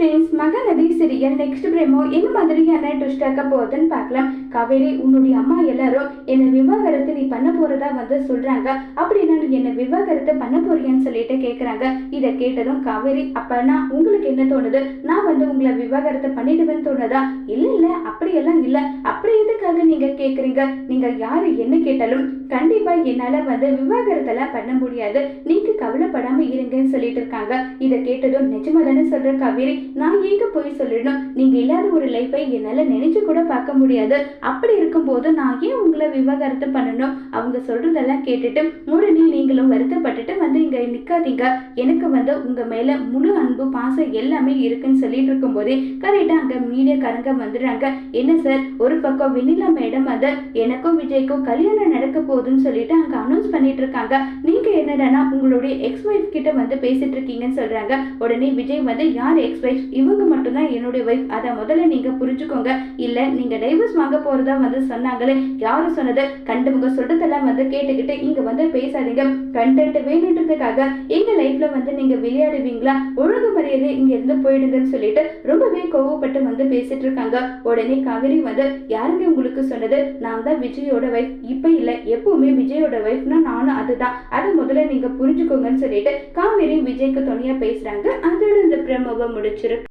Friends Mahanadhi serial next promo என்ன மாதிரியான twist ஆக்க போகுதுன்னு பார்க்கலாம். காவேரி உன்னுடைய அம்மா எல்லாரும் என்னை விவாகரத்து நீ பண்ண போறதா வந்து சொல்றாங்க. அப்படின்னா நீ என்ன விவாகரத்து பண்ண போறியான்னு சொல்லிட்டு கேட்கறாங்க இதை கேட்டதும் காவேரி அப்பனா உங்களுக்கு என்ன தோணுது? நான் வந்து உங்களை விவாகரத்து பண்ணிடுவேன்னு தோணுதா? இல்ல இல்ல அப்படியெல்லாம் இல்ல. அப்படி எதுக்காக நீங்க கேக்குறீங்க. நீங்க யாரு என்ன கேட்டாலும் கண்டிப்பா என்னால வந்து விவாகரத்தெல்லாம் பண்ண முடியாது. நீங்க கவலைப்படாம இருங்கன்னு சொல்லிட்டு இருக்காங்க. இதை கேட்டதும் நிஜமா தானே சொல்ற காவேரி? நான் எங்க போய் சொல்லிடணும்? நீங்க இல்லாத ஒரு லைஃபை என்னால நினைச்சு கூட பார்க்க முடியாது. அப்படி இருக்கும்போது நான் ஏன் உங்களை விவாகரத்து பண்ணணும்? அவங்க சொல்றதெல்லாம் கேட்டுட்டு உடனே நீங்களும் வருத்தப்பட்டுட்டு வந்து இங்க நிக்காதீங்க. எனக்கு வந்து உங்க மேல முழு அன்பு பாசம் எல்லாமே இருக்குன்னு சொல்லிட்டு இருக்கும்போதே கரெக்டா அங்க மீடியாக்காரங்க வந்துடுறாங்க. என்ன சார்? ஒரு பக்கம் வெண்ணிலா மேடம் அது எனக்கும் விஜய்க்கும் கல்யாணம் நடக்க போகுதுன்னு சொல்லிட்டு அங்க அனௌன்ஸ் பண்ணிட்டு இருக்காங்க. நீங்க என்னடனா உங்களுடைய எக்ஸ் ஒய்ஃப் கிட்ட வந்து பேசிட்டு இருக்கீங்கன்னு சொல்றாங்க. உடனே விஜய் வந்து யார் எக்ஸ் ஒய்ஃப் இவங்க மட்டும்தான் என்னுடைய ஒய்ஃப் அதை முதல்ல நீங்க புரிஞ்சுக்கோங்க. இல்ல நீங்க டைவர்ஸ் வாங்க போறதா வந்து சொன்னாங்களே யாரு சொன்னது? கண்டவங்க சொல்றதெல்லாம் வந்து கேட்டுக்கிட்டு இங்க வந்து பேசாதீங்க. கண்டென்ட் வேணுன்றதுக்காக எங்க லைஃப்ல வந்து நீங்க விளையாடுவீங்களா? ஒழுங்கு மரியாதை இங்க இருந்து போயிடுங்கன்னு சொல்லிட்டு ரொம்பவே கோவப்பட்டு வந்து பேசிட்டு இருக்காங்க. உடனே காவேரி வந்து யாருங்க உங்களுக்கு சொன்னது? நான் தான் விஜயோட வைஃப் இப்ப இல்ல எப்பவுமே விஜயோட வைஃப்னா நானும் அதுதான். அதை முதல்ல நீங்க புரிஞ்சுக்கோங்கன்னு சொல்லிட்டு காவேரி விஜய்க்கு துணையா பேசுறாங்க. அதோட இந்த பிரமோகம் முடிச்சிருக்கு